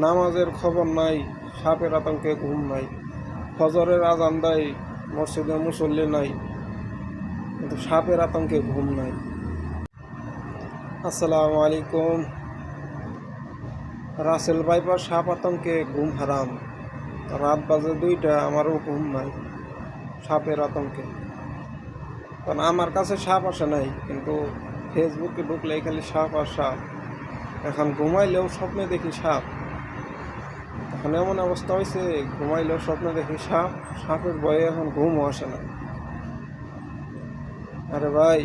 নামাজের খবর নাই, সাপের আতঙ্কে ঘুম নাই, ফজরের আজান দেয়, মসজিদে মুসল্লি নাই, কিন্তু সাপের আতঙ্কে ঘুম নাই। আসসালামু আলাইকুম। রাসেল বাইপার সাপ আতঙ্কে ঘুম হারাম। রাত বাজে দুইটা আমারও ঘুম নাই, সাপের আতঙ্কে। কারণ আমার কাছে সাপ আসে নাই, কিন্তু ফেসবুকে ঢুকলে খালি সাপ আর সাপ। এখন ঘুমাইলেও স্বপ্নে দেখি সাপ। এখন এমন অবস্থা হয়েছে, ঘুমাইলেও স্বপ্ন দেখি সাপ, সাপের ভয়ে এখন ঘুমও আসে না। আরে ভাই,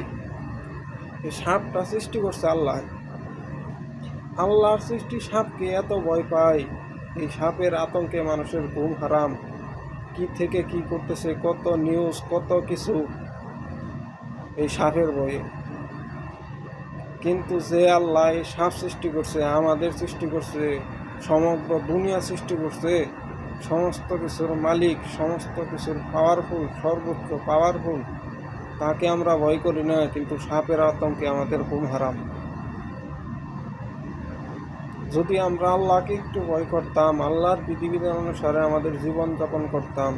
এই সাপটা সৃষ্টি করছে আল্লাহ। আল্লাহর সৃষ্টি সাপকে এত ভয় পায়, এই সাপের আতঙ্কে মানুষের ঘুম হারাম। কি থেকে কি করতেছে, কত নিউজ কত কিছু এই সাপের ভয়ে। কিন্তু যে আল্লাহ সাপ সৃষ্টি করছে, আমাদের সৃষ্টি করছে সমগ্র দুনিয়া সৃষ্টি করছে। সমস্ত কিছুর মালিক, সমস্ত কিছুর পাওয়ারফুল সর্বোচ্চ পাওয়ারফুল তাকে আমরা ভয় করি না, কিন্তু সাপের আতঙ্কে আমাদের ঘুম হারাম। যদি আমরা আল্লাহকে একটু ভয় করতাম, আল্লাহর বিধিবিধান অনুসারে আমাদের জীবন যাপন করতাম,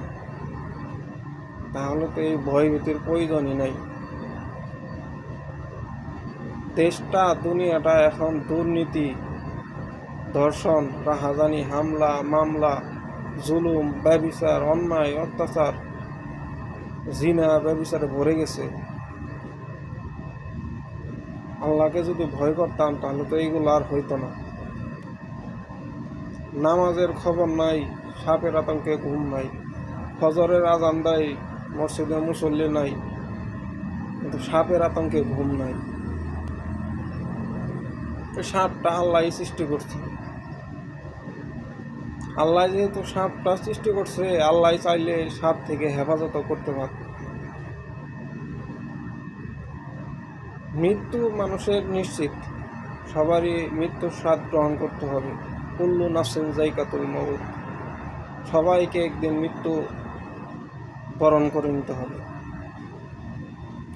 তাহলে তো এই ভয়ভীতির প্রয়োজনই নাই। দেশটা, দুনিয়াটা এখন দুর্নীতি ধর্ষণ, রাহাজানি, হামলা, মামলা, জুলুম, ব্যবিচার, অন্যায়, অত্যাচার, জিনা ব্যবিচারে ভরে গেছে। আল্লাহকে যদি ভয় করতাম, তাহলে তো এইগুলো আর হইতো না। নামাজের খবর নাই, সাপের আতঙ্কে ঘুম নাই, ফজরের আজান দেয়, মসজিদে মুসল্লি নাই, কিন্তু সাপের আতঙ্কে ঘুম নাই। এই সাপটা আল্লাহ সৃষ্টি করছে। আল্লাহ যেহেতু সাপটা সৃষ্টি করছে, আল্লাহ চাইলে সাপ থেকে হেফাজত করতে পারে। মৃত্যু মানুষের নিশ্চিত। সবারই মৃত্যুর স্বাদ গ্রহণ করতে হবে। কুল্লু নাসিন জাইকাতুল মৌত সবাইকে একদিন মৃত্যু বরণ করে নিতে হবে।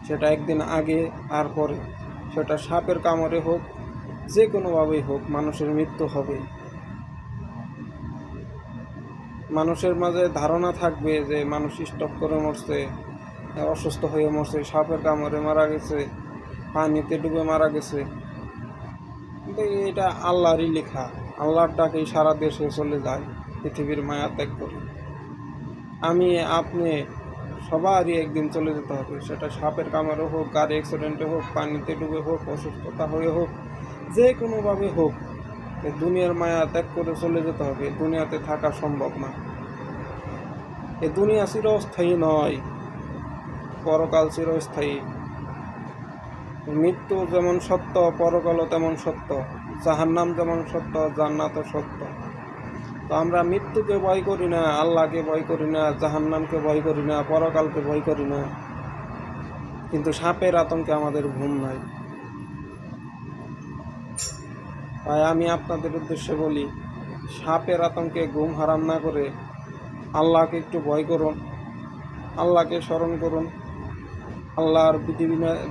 সেটা একদিন আগে আর পরে। সেটা সাপের কামড়ে হোক যে কোনোভাবেই হোক, মানুষের মৃত্যু হবে। মানুষের মাঝে ধারণা থাকবে যে মানুষ স্টক করে মরছে, অসুস্থ হয়ে মরছে, সাপের কামড়ে মারা গেছে, পানিতে ডুবে মারা গেছে। কিন্তু এটা আল্লাহরই লেখা। আল্লাহর ডাকেই সারা দেশে চলে যায়, পৃথিবীর মায়া ত্যাগ করে। আমি, আপনি, সবারই একদিন চলে যেতে হবে। সেটা সাপের কামড়ে হোক, গাড়ি অ্যাক্সিডেন্টে হোক, পানিতে ডুবে হোক, অসুস্থতা হয়ে হোক যে কোনোভাবে হোক দুনিয়ার মায়া ত্যাগ করে চলে যেতে হবে। দুনিয়াতে থাকা সম্ভব না। এ দুনিয়া চিরস্থায়ী নয়, পরকাল চিরস্থায়ী। মৃত্যু যেমন সত্য, পরকালও তেমন সত্য। জাহান্নাম যেমন সত্য, জান্নাতও সত্য। তো আমরা মৃত্যুকে ভয় করি না, আল্লাহকে ভয় করি না, জাহান্নামকে ভয় করি না, পরকালকে ভয় করি না। কিন্তু সাপের আতঙ্কে আমাদের ঘুম নাই। তাই আমি আপনাদের উদ্দেশ্যে বলি, সাপের আতঙ্কে ঘুম হারাম না করে আল্লাহকে একটু ভয় করুন, আল্লাহকে স্মরণ করুন, আল্লাহর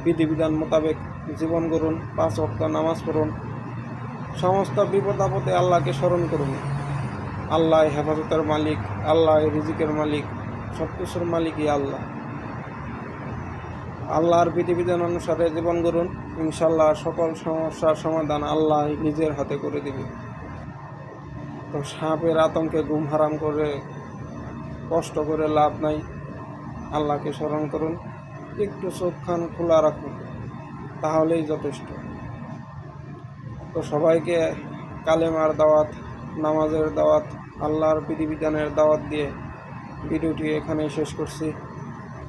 বিধিবিধান মোতাবেক জীবন করুন পাঁচ অক্ট নামাজ পড়ুন, সমস্ত বিপদ আপদে আল্লাহকে স্মরণ করুন। আল্লাহ হেফাজতের মালিক, আল্লাহ রিজিকের মালিক সব কিছুর মালিকই আল্লাহ। আল্লাহর বিধিবিধান অনুসারে জীবন করুন ইনশাল্লাহ সকল সমস্যার সমাধান আল্লাহ নিজের হাতে করে দিবে। তো সাপের আতঙ্কে ঘুম হারাম করে, কষ্ট করে লাভ নাই। আল্লাহকে স্মরণ করুন, একটু চোখ খান খোলা রাখুন, তাহলেই যথেষ্ট। তো সবাইকে কালেমার দাওয়াত, নামাজের দাওয়াত, আল্লাহর বিধিবিধানের দাওয়াত দিয়ে ভিডিওটি এখানেই শেষ করছি।